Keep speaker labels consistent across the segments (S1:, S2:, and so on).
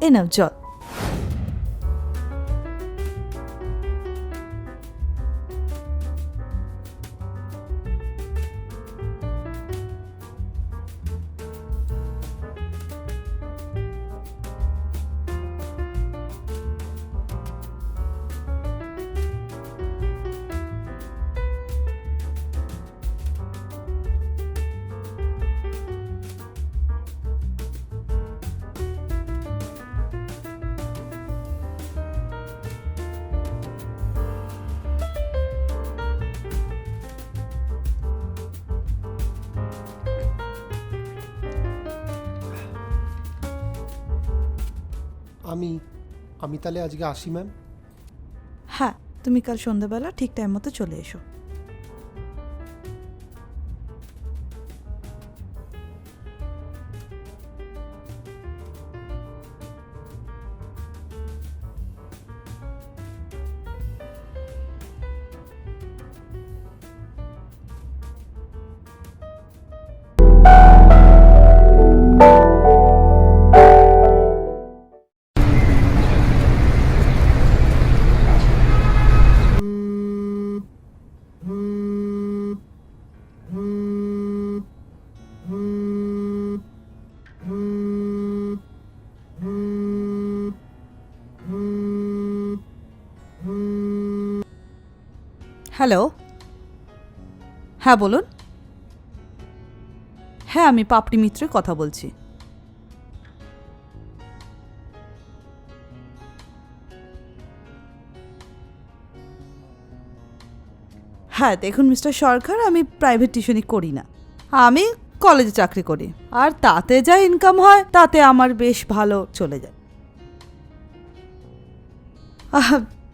S1: এ নাও জল
S2: আমি আমি তাহলে আজকে আসি ম্যাম
S1: হ্যাঁ তুমি কাল সন্ধ্যাবেলা ঠিক টাইম মতো চলে এসো। হ্যালো হ্যাঁ বলুন। হ্যাঁ আমি পাপড়ি মিত্রের কথা বলছি। হ্যাঁ দেখুন মিস্টার সরকার, আমি প্রাইভেট টিউশনই করি না। আমি কলেজে চাকরি করি। আর তাতে যা ইনকাম হয়, তাতে আমার বেশ ভালো চলে যায়।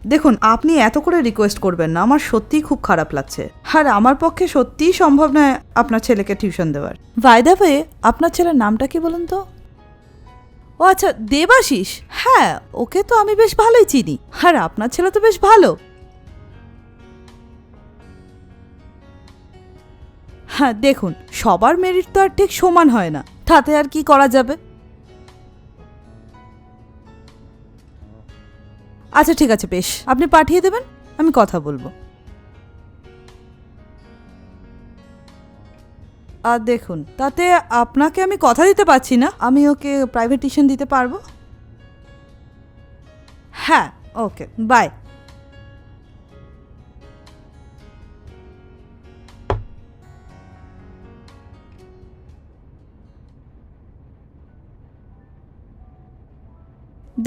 S1: দেখুন, আপনি এত করে রিকোয়েস্ট করবেন না, আমার সত্যিই খুব খারাপ লাগছে। আর আমার পক্ষে সত্যিই সম্ভব নয় আপনার ছেলেকে টিউশন দেওয়ার। ভাইদাবে আপনার ছেলের নামটা কি বলুন তো? ও আচ্ছা দেবাশিস। হ্যাঁ ওকে তো আমি বেশ ভালোই চিনি। আর আপনার ছেলে তো বেশ ভালো। হ্যাঁ দেখুন, সবার মেরিট তো আর ঠিক সমান হয় না। তাতে আর কি করা যাবে? আচ্ছা ঠিক আছে, বেশ। আপনি পাঠিয়ে দেবেন, আমি কথা বলব। আর দেখুন, তাতে আপনাকে আমি কথা দিতে পারছি না। আমি ওকে প্রাইভেট টিউশন দিতে পারব? হ্যাঁ ওকে বাই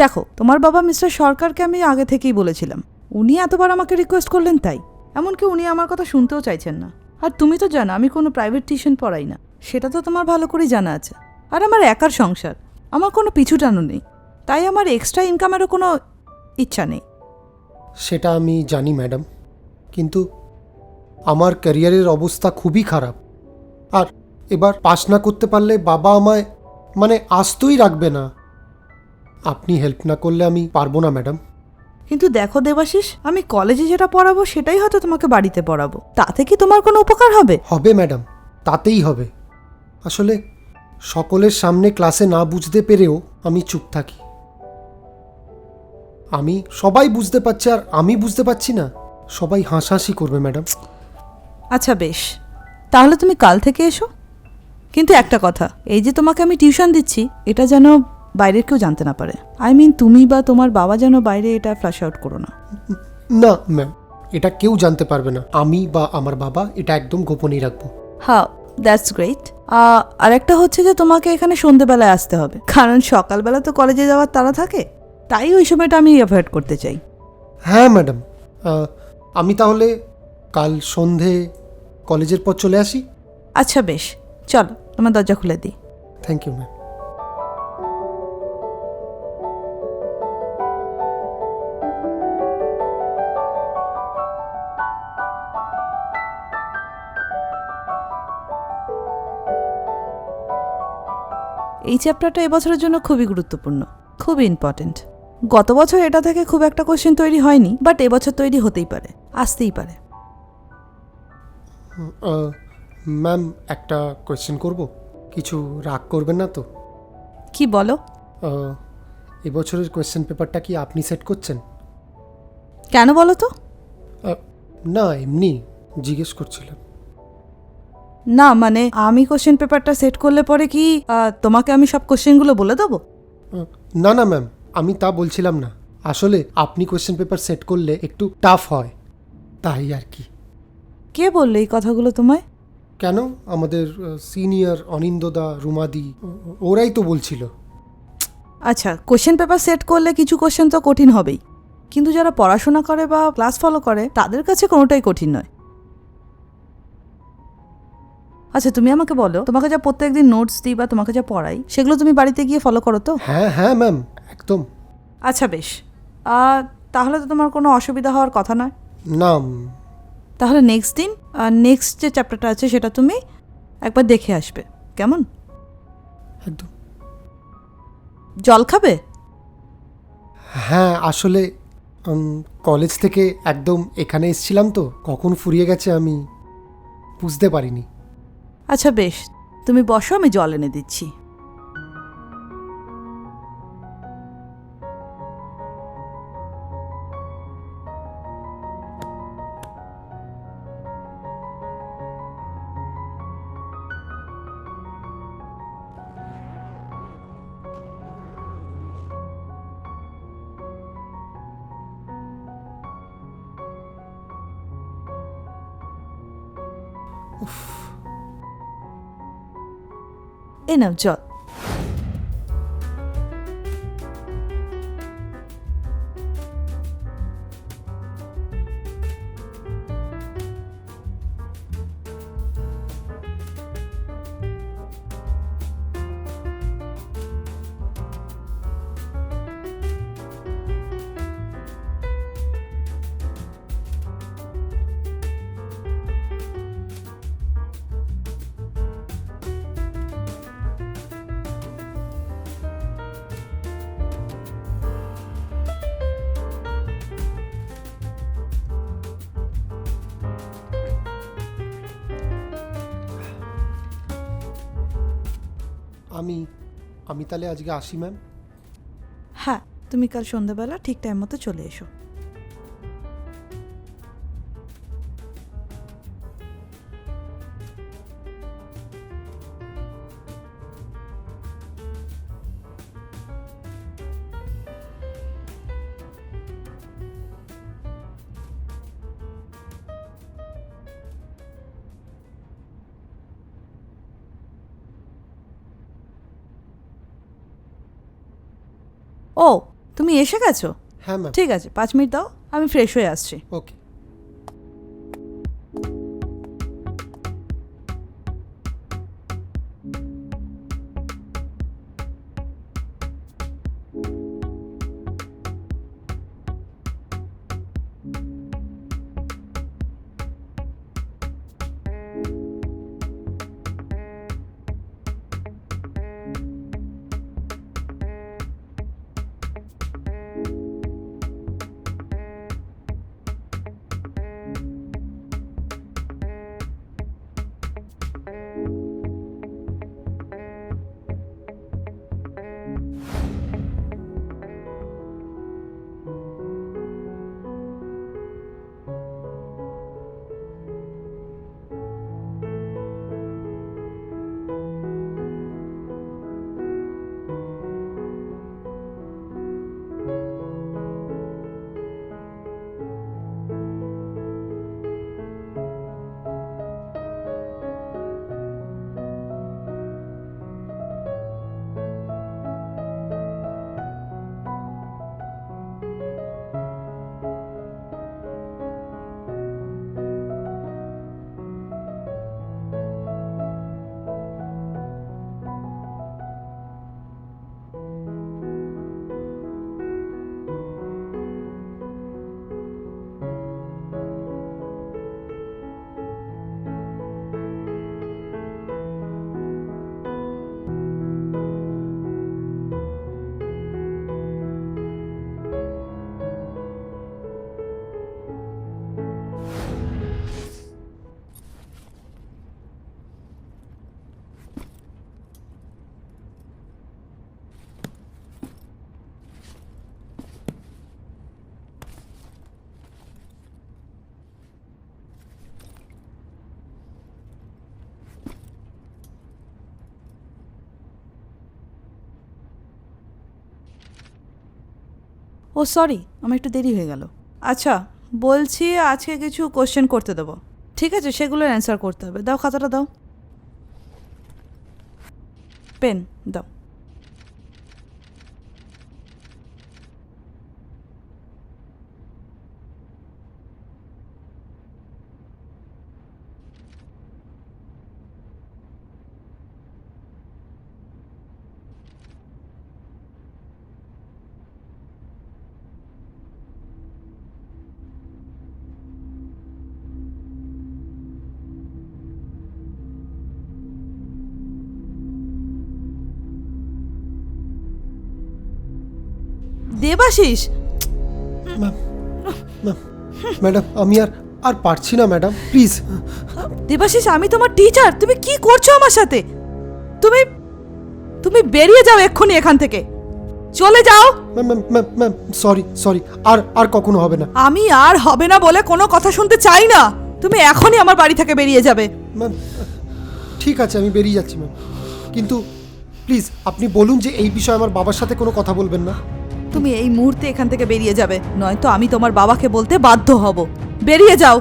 S1: দেখো, তোমার বাবা মিস্টার সরকারকে আমি আগে থেকেই বলেছিলাম। উনি এতবার আমাকে রিকোয়েস্ট করলেন তাই। এমনকি উনি আমার কথা শুনতেও চাইছেন না। আর তুমি তো জানো, আমি কোনো প্রাইভেট টিউশন পড়াই না। সেটা তো তোমার ভালো করেই জানা আছে। আর আমার একার সংসার। আমার কোনো পিছু টানো নেই। তাই আমার এক্সট্রা ইনকামেরও কোনো ইচ্ছা নেই।
S2: সেটা আমি জানি ম্যাডাম কিন্তু আমার ক্যারিয়ারের অবস্থা খুবই খারাপ। আর এবার পাস না করতে পারলে বাবা আমায় মানে আসতেই রাখবে না। আপনি হেল্প না করলে আমি পারব না ম্যাডাম
S1: কিন্তু দেখো দেবাশিস আমি কলেজে যেটা পড়াবো সেটাই হয়তো তোমাকে বাড়িতে পড়াবো। তাতে কি তোমার কোনো উপকার হবে?
S2: হবে ম্যাডাম তাতেই হবে। আসলে সকলের সামনে ক্লাসে না বুঝতে পেরেও আমি চুপ থাকি। আমি সবাই বুঝতে পারছে আর আমি বুঝতে পারছি না। সবাই হাসাহাসি করবে ম্যাডাম
S1: আচ্ছা বেশ। তাহলে তুমি কাল থেকে এসো। কিন্তু একটা কথা এই যে তোমাকে আমি টিউশন দিচ্ছি এটা যেন বাইরের কেউ জানতে না পারে। আই মিন তুমি বা তোমার বাবা যেন বাইরে এটা ফ্ল্যাশ আউট করো না।
S2: না ম্যাম এটা কেউ জানতে পারবে না। আমি বা আমার বাবা এটা একদম গোপনই রাখব।
S1: হ্যাঁ দ্যাটস গ্রেট আর একটা হচ্ছে যে তোমাকে এখানে সন্ধেবেলায় আসতে হবে। কারণ সকালবেলা তো কলেজে যাওয়ার তারা থাকে তাই ওই সময়টা আমি অ্যাভয়েড করতে চাই।
S2: হ্যাঁ ম্যাডাম আমি তাহলে কাল সন্ধে কলেজের পর চলে আসি?
S1: আচ্ছা বেশ। চলো তোমার দরজা খুলে দিই।
S2: থ্যাংক ইউ ম্যাম
S1: এই চ্যাপ্টারটা এবছরের জন্য খুবই গুরুত্বপূর্ণ খুবই ইম্পর্টেন্ট গত বছর এটা থেকে খুব একটা কোশ্চেন তৈরি হয়নি বাট এবছর তৈরি হতেই পারে আসতেই পারে।
S2: ম্যাম একটা কোয়েশ্চেন করব? কিছু রাগ করবেন না তো?
S1: কি বলো?
S2: এবছরের কোয়েশ্চেন পেপারটা কি আপনি সেট করছেন?
S1: কেন বলো তো?
S2: না এমনি জিজ্ঞেস করছিলাম।
S1: না মানে আমি কোশ্চেন পেপারটা সেট করলে পরে কি আহ, তোমাকে আমি সব কোশ্চেনগুলো বলে দেবো?
S2: না না ম্যাম আমি তা বলছিলাম না। আসলে আপনি কোয়েশ্চেন পেপার সেট করলে একটু টাফ হয়। তাই আর কি।
S1: কে বললে এই কথাগুলো তোমায়?
S2: কেন? আমাদের সিনিয়র অনিন্দদা রুমাদি ও- ওরাই তো বলছিল।
S1: আচ্ছা কোশ্চেন পেপার সেট করলে কিছু কোশ্চেন তো কঠিন হবেই। কিন্তু যারা পড়াশোনা করে বা ক্লাস ফলো করে তাদের কাছে কোনোটাই কঠিন নয়। আচ্ছা তুমি আমাকে বলো তোমাকে যা প্রত্যেকদিন নোটস দিই বা তোমাকে যা পড়াই সেগুলো তুমি বাড়িতে গিয়ে ফলো করো তো?
S2: হ্যাঁ হ্যাঁ ম্যাম একদম।
S1: আচ্ছা বেশ। তাহলে তো তোমার কোনো অসুবিধা হওয়ার কথা নয়।
S2: না
S1: তাহলে নেক্সট দিন নেক্সট যে চ্যাপ্টারটা আছে সেটা তুমি একবার দেখে আসবে। কেমন?
S2: একদম।
S1: জল খাবে?
S2: হ্যাঁ আসলে কলেজ থেকে একদম এখানে এসেছিলাম তো কখন ফুরিয়ে গেছে আমি বুঝতে পারিনি।
S1: আচ্ছা বেশ। তুমি বসো আমি জল এনে দিচ্ছি। এ নাও জল
S2: আমি আমি তাহলে আজকে আসি ম্যাম
S1: হ্যাঁ তুমি কাল সন্ধ্যাবেলা ঠিক টাইম মতো চলে এসো। ও তুমি এসে গেছো?
S2: হ্যাঁ ম্যাম
S1: ঠিক আছে পাঁচ মিনিট দাও আমি ফ্রেশ হয়ে আসছি।
S2: ওকে
S1: সরি, আমার একটু দেরি হয়ে গেল। আচ্ছা বলছি আজকে কিছু কোশ্চেন করতে দেবো। ঠিক আছে, সেগুলোর অ্যান্সার করতে হবে। দাও খাতাটা দাও। পেন দাও। দেবাশিস?
S2: ম্যাডাম আমি আর আর পারছি না ম্যাডাম প্লিজ।
S1: দেবাশিস আমি তোমার টিচার তুমি কি করছ আমার সাথে? তুমি তুমি বেরিয়ে যাও এক্ষুনি এখান থেকে। চলে যাও।
S2: ম্যাম সরি সরি আর আর কখনো হবে না।
S1: আমি আর হবে না বলে কোনো কথা শুনতে চাই না। তুমি এখনই আমার বাড়ি থেকে বেরিয়ে যাবে।
S2: ম্যাম ঠিক আছে আমি বেরিয়ে যাচ্ছি ম্যাম। কিন্তু প্লিজ আপনি বলুন যে এই বিষয়ে আমার বাবার সাথে কোনো কথা বলবেন না।
S1: তুমি এই মুহূর্তে এখান থেকে বেরিয়ে যাবে। নয়তো আমি তোমার বাবাকে বলতে বাধ্য হব। বেরিয়ে যাও!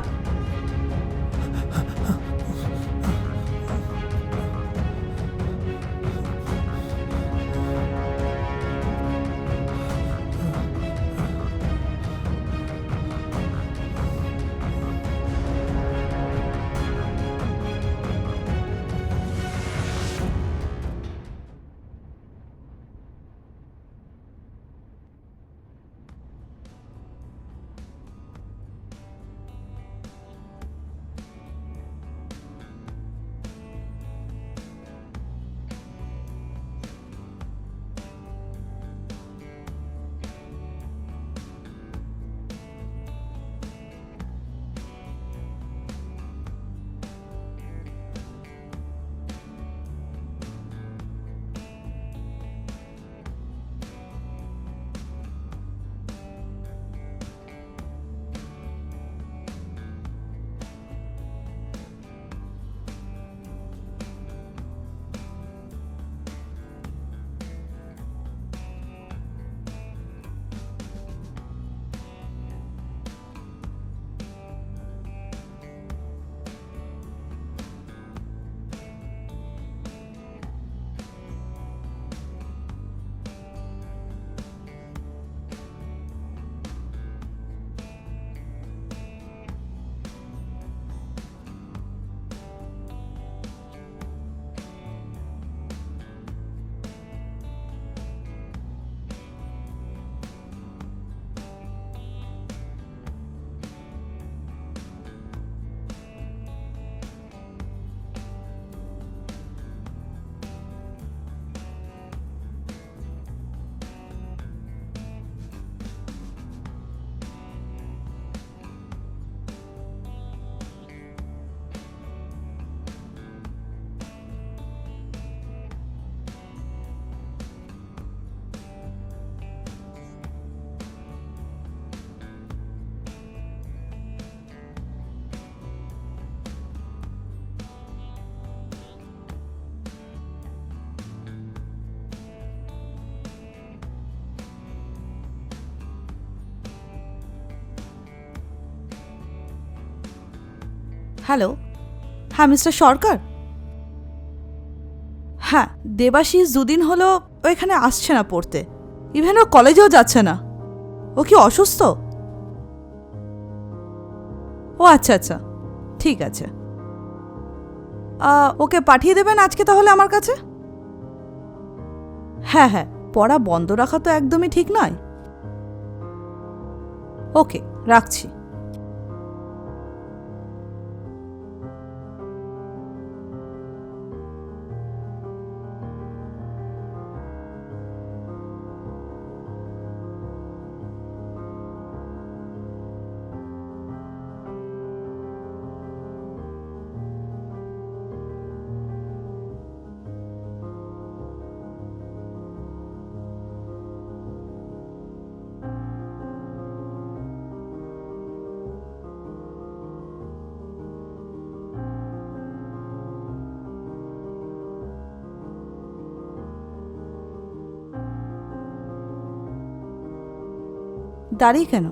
S1: হ্যালো? হ্যাঁ মিস্টার সরকার? হ্যাঁ দেবাশিস দুদিন হলো ও এখানে আসছে না পড়তে। ইভেন ও কলেজেও যাচ্ছে না। ও কি অসুস্থ? ও আচ্ছা আচ্ছা ঠিক আছে। ওকে পাঠিয়ে দেবেন আজকে তাহলে আমার কাছে? হ্যাঁ হ্যাঁ পড়া বন্ধ রাখা তো একদমই ঠিক নয়। ওকে, রাখছি। দাঁড়িয়ে কেন?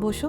S1: বসো।